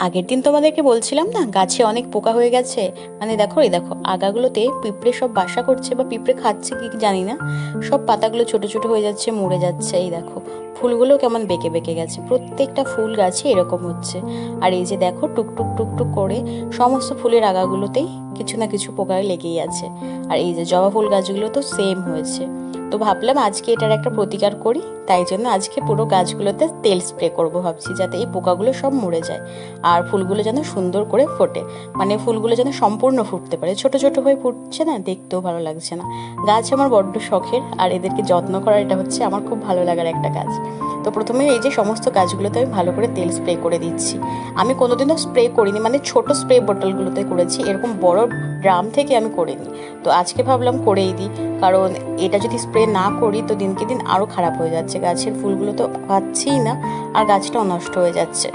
আগের দিন তোমাদেরকে বলছিলাম না, গাছে অনেক পোকা হয়ে গেছে। মানে দেখো, এই দেখো, আগাগুলোতে পিঁপড়ে সব বাসা করছে বা পিঁপড়ে খাচ্ছে কি জানি না। সব পাতাগুলো ছোট ছোট হয়ে যাচ্ছে, মরে যাচ্ছে, এই দেখো। ফুলগুলো কেমন বেঁকে বেঁকে গেছে। প্রত্যেকটা ফুল গাছে এরকম হচ্ছে। আর এই যে দেখো টুকটুক টুকটুক করে সমস্ত ফুলের আগাগুলোতেই কিছু না কিছু পোকা লেগেই আছে। আর এই যে জবা ফুল গাছগুলো তো সেম হয়েছে। তো ভাবলাম আজকে এটার একটা প্রতিকার করি, তাই জন্য আজকে পুরো গাছগুলোতে তেল স্প্রে করব ভাবছি, যাতে এই পোকাগুলো সব মরে যায়। আর ফুলগুলো যেন সুন্দর করে ফোটে। মানে ফুলগুলো যেন সম্পূর্ণ ফুটতে পারে। ছোট ছোট হয়ে ফুটছে না, দেখতেও ভালো লাগছে না। গাছ আমার বড্ড শখের, আর এদেরকে যত্ন করা এটা হচ্ছে আমার খুব ভালো লাগার একটা কাজ। তো প্রথমে এই যে সমস্ত গাছগুলোতে আমি ভালো করে তেল স্প্রে করে দিচ্ছি। আমি কোনোদিনও স্প্রে করিনি মানে ছোট স্প্রে বোতলগুলোতে করেছি, এরকম বড় ড্রাম থেকে আমি করিনি। তো আজকে ভাবলাম করেই দিই, কারণ এটা যদি স্প্রে না করি তো দিনকে দিন আরও খারাপ হয়ে যাচ্ছে, গাছের ফুলগুলো তো পাচ্ছেই না, আর গাছটাও নষ্ট হয়ে যাচ্ছে।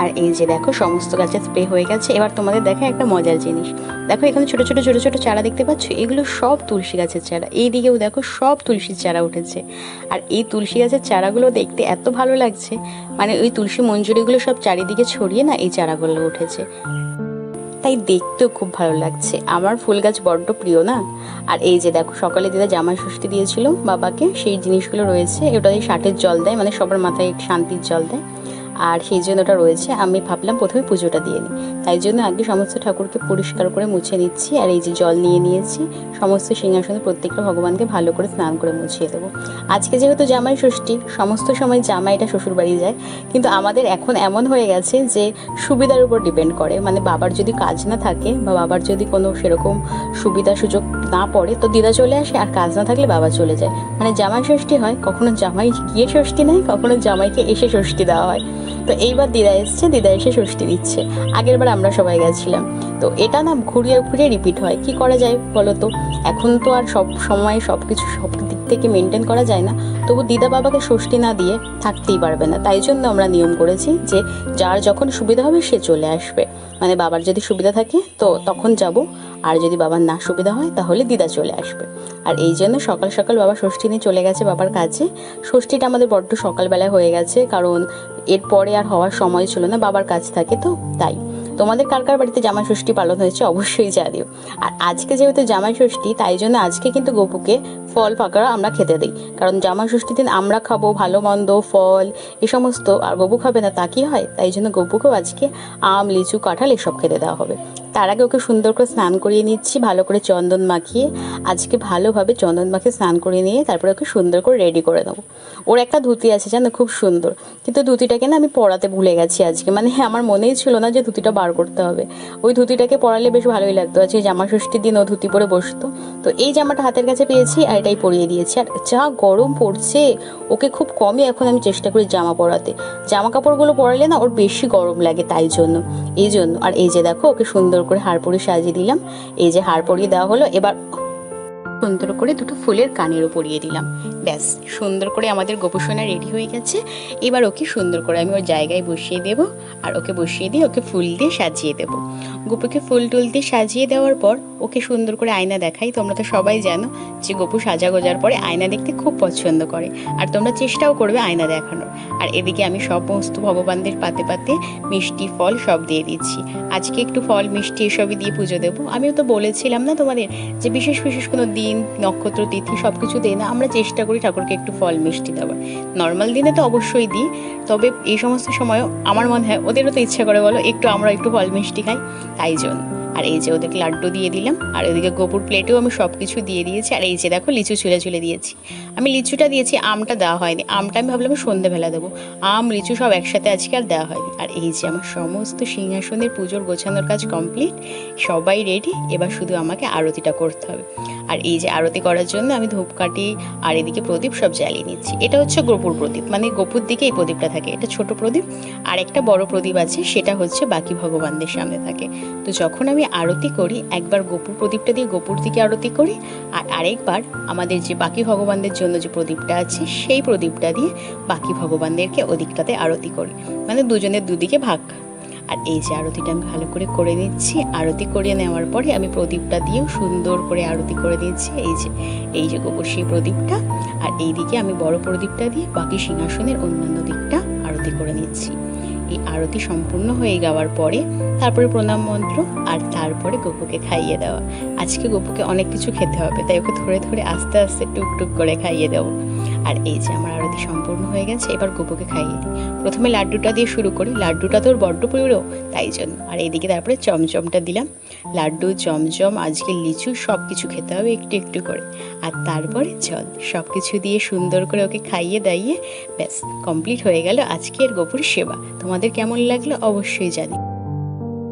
আর এই যে দেখো, সমস্ত গাছে স্প্রে হয়ে গেছে। এবার তোমাদের দেখা একটা মজার জিনিস। দেখো, এখানে ছোট ছোট ছোট ছোট চারা দেখতে পাচ্ছ? এগুলো সব তুলসী গাছের চারা। এই দিকেও দেখো, সব তুলসীর চারা উঠেছে। আর এই তুলসী গাছের চারাগুলো দেখতে এত ভালো লাগছে। মানে ওই তুলসী মঞ্জুরিগুলো সব চারিদিকে ছড়িয়ে না এই চারাগুলো উঠেছে। তাই দেখতেও খুব ভালো লাগছে। আমার ফুল গাছ বড্ড প্রিয় না? আর এই যে দেখো, সকালে দিদা জামাই ষষ্ঠী দিয়েছিল বাবাকে, সেই জিনিসগুলো রয়েছে। ওটা ষাটের জল দেয় মানে সবার মাথায় শান্তির জল দেয়। আর সেই জন্য ওটা রয়েছে। আমি ভাবলাম প্রথমে পুজোটা দিয়ে নিই। তাই জন্য আগে সমস্ত ঠাকুরকে পরিষ্কার করে মুছে নিচ্ছি আর এই যে জল নিয়ে নিয়েছি, সমস্ত সিংহাসনে প্রত্যেকটা ভগবানকে ভালো করে স্নান করে মুছিয়ে দেবো। আজকে যেহেতু জামাই ষষ্ঠী, সমস্ত সময় জামাইটা শ্বশুর বাড়ি যায়। কিন্তু আমাদের এখন এমন হয়ে গেছে যে সুবিধার উপর ডিপেন্ড করে। মানে বাবার যদি কাজ না থাকে বা বাবার যদি কোনো সেরকম সুবিধা সুযোগ না পড়ে, তো দিদা চলে আসে আর কাজ না থাকলে বাবা চলে যায়। মানে জামাই ষষ্ঠী হয়, কখনো জামাই গিয়ে ষষ্ঠী নেয়, কখনো জামাইকে এসে ষষ্ঠী দেওয়া হয়। তো এইবার দিদা এসছে, দিদা এসে ষষ্ঠী দিচ্ছে। আগের বার আমরা সবাই গেছিলাম। তো এটা না ঘুরিয়ে ঘুরিয়ে রিপিট হয়। কি করা যায় বলো তো? এখন তো আর সব সময় সব কিছু সব দিক থেকে মেনটেন করা যায় না। তবু দিদা বাবাকে ষষ্ঠী না দিয়ে থাকতেই পারবে না। তাই জন্য আমরা নিয়ম করেছি যে যার যখন সুবিধা হবে সে চলে আসবে। মানে বাবার যদি সুবিধা থাকে, তো তখন যাব। আর যদি বাবার না সুবিধা হয়, তাহলে দিদা চলে আসবে। আর এই জন্য সকাল সকাল বাবা ষষ্ঠী নিয়ে চলে গেছে বাবার কাছে। ষষ্ঠীটা আমাদের বড্ড সকালবেলায় হয়ে গেছে, কারণ এরপরে আর হওয়ার সময় ছিল না, বাবার কাছ থাকে তো, তাই। তোমাদের কার কার বাড়িতে জামাই ষষ্ঠী পালন হয়েছে অবশ্যই জানিও। আর আজকে যেহেতু জামাই ষষ্ঠী, তাই জন্য আজকে কিন্তু গপুকে ফল পাকড়া আমরা খেতে দিই। কারণ জামাই ষষ্ঠীর দিন আমরা খাব ভালো মন্দ, ফল, এ সমস্ত, আর গপু খাবে না তা কি হয়? তাই জন্য গপুকেও আজকে আম, লিচু, কাঁঠাল এসব খেতে দেওয়া হবে। তার আগে ওকে সুন্দর করে স্নান করিয়ে নিচ্ছি, ভালো করে চন্দন মাখিয়ে, আজকে ভালোভাবে চন্দন মাখিয়ে স্নান করিয়ে নিয়ে তারপরে ওকে সুন্দর করে রেডি করে দেবো ওর একটা ধুতি আছে, জানো, খুব সুন্দর। কিন্তু ধুতিটাকে না আমি পরাতে ভুলে গেছি আজকে। মানে আমার মনেই ছিল না যে ধুতিটা বার করতে হবে। ওই ধুতিটাকে পরালে বেশ ভালোই লাগতো। আজকে জামা ষষ্ঠীর দিন ও ধুতি পরে বসতো। তো এই জামাটা হাতের কাছে পেয়েছি আর এটাই পরিয়ে দিয়েছি। আর যা গরম পড়ছে, ওকে খুব কমই এখন আমি চেষ্টা করি জামা পরাতে। জামা কাপড়গুলো পরালে না ওর বেশি গরম লাগে তাই জন্য। এই জন্য। আর এই যে দেখো, ওকে সুন্দর করে হাড় পরিয়ে সাজিয়ে দিলাম। এই যে হাড় পরিয়ে দেওয়া হলো এবার সুন্দর করে দুটো ফুলের কানেরও পরিয়ে দিলাম। ব্যাস, সুন্দর করে আমাদের গোপসোনা রেডি হয়ে গেছে। এবার ওকে সুন্দর করে আমি ওর জায়গায় বসিয়ে দেব আর ওকে বসিয়ে দিয়ে ওকে ফুল দিয়ে সাজিয়ে দেব। গোপুকে ফুল টুল দিয়ে সাজিয়ে দেওয়ার পর ওকে সুন্দর করে আয়না দেখাই। তোমরা তো সবাই জানো যে গপু সাজা গোজার পরে আয়না দেখতে খুব পছন্দ করে আর তোমরা চেষ্টাও করবে আয়না দেখানোর। আর এদিকে আমি সমস্ত ভগবানদের পাতে পাতে মিষ্টি ফল সব দিয়ে দিচ্ছি। আজকে একটু ফল মিষ্টি এসবই দিয়ে পুজো দেবো। আমিও তো বলেছিলাম না তোমাদের যে বিশেষ বিশেষ কোনো দিন নক্ষত্র, তিথি সব কিছু দিয়ে না, আমরা চেষ্টা করি ঠাকুরকে একটু ফল, মিষ্টি দেওয়ার। নর্মাল দিনে তো অবশ্যই দিই, তবে এই সমস্ত সময়ও আমার মনে হয় ওদেরও তো ইচ্ছা করে বলো, একটু আমরা একটু ফল, মিষ্টি খাই, তাই জন্য। আর এই যে ওদেরকে লাড্ডু দিয়ে দিলাম, আর ওদিকে গোপুর প্লেটেও আমি সব কিছু দিয়ে দিয়েছি, আর এই যে দেখো লিচু চুলে চুলে দিয়েছি। আমি লিচুটা দিয়েছি, আমটা দেওয়া হয়নি। আমটা আমি ভাবলাম সন্ধেবেলা দেবো। আম, লিচু সব একসাথে আজকে আর দেওয়া হয়নি। আর এই যে আমার সমস্ত সিংহাসনের পুজোর গোছানোর কাজ কমপ্লিট সবাই রেডি এবার শুধু আমাকে আরতিটা করতে হবে। আর এই যে আরতি করার জন্য আমি ধূপকাঠি আর এদিকে প্রদীপ সব জ্বালিয়ে নিচ্ছি। এটা হচ্ছে গোপুর প্রদীপ মানে গোপুর দিকে এই প্রদীপটা থাকে। এটা ছোট প্রদীপ, আর একটা বড় প্রদীপ আছে, সেটা হচ্ছে বাকি ভগবানদের সামনে থাকে। তো যখন আমি আরতি করি, একবার গোপুর প্রদীপটা দিয়ে গোপুর দিকে আরতি করি, আর আরেকবার আমাদের যে বাকি ভগবানদের জন্য যে প্রদীপটা আছে, সেই প্রদীপটা দিয়ে বাকি ভগবানদেরকে ওদিকটাতে আরতি করি। মানে দুজনের দুদিকে ভাগ। আর এই যে আরতিটা আমি ভালো করে করে নিচ্ছি, আরতি করে নেওয়ার পরে আমি প্রদীপটা দিয়েও সুন্দর করে আরতি করে দিচ্ছি, এই যে এই যে গোবর সেই প্রদীপটা। আর এই দিকে আমি বড় প্রদীপটা দিয়ে বাকি সিংহাসনের অন্যান্য দিকটা আরতি করে নিচ্ছি। এই আরতি সম্পূর্ণ হয়ে যাওয়ার পরে তারপরে প্রণাম মন্ত্র আর তারপরে গোপুকে খাইয়ে দেওয়া। আজকে গোপুকে অনেক কিছু খেতে হবে, তাই ওকে ধরে ধরে আস্তে আস্তে টুক টুক করে খাইয়ে দেবো। আর এই যে আমার আরতি সম্পূর্ণ হয়ে গেছে, এবার গোপুকে খাইয়ে দিই। প্রথমে লাড্ডুটা দিয়ে শুরু করি। লাড্ডুটা তোর বড্ড প্রিয় তাই জন্য। আর এইদিকে তারপরে চমচমটা দিলাম। লাড্ডু, চমচম, আজকে লিচু সব কিছু খেতে হবে একটু একটু করে। আর তারপরে জল সব কিছু দিয়ে সুন্দর করে ওকে খাইয়ে দাইয়ে, ব্যাস, কমপ্লিট হয়ে গেল আজকের গোপুর সেবা। তোমাদের কেমন লাগল অবশ্যই জানি।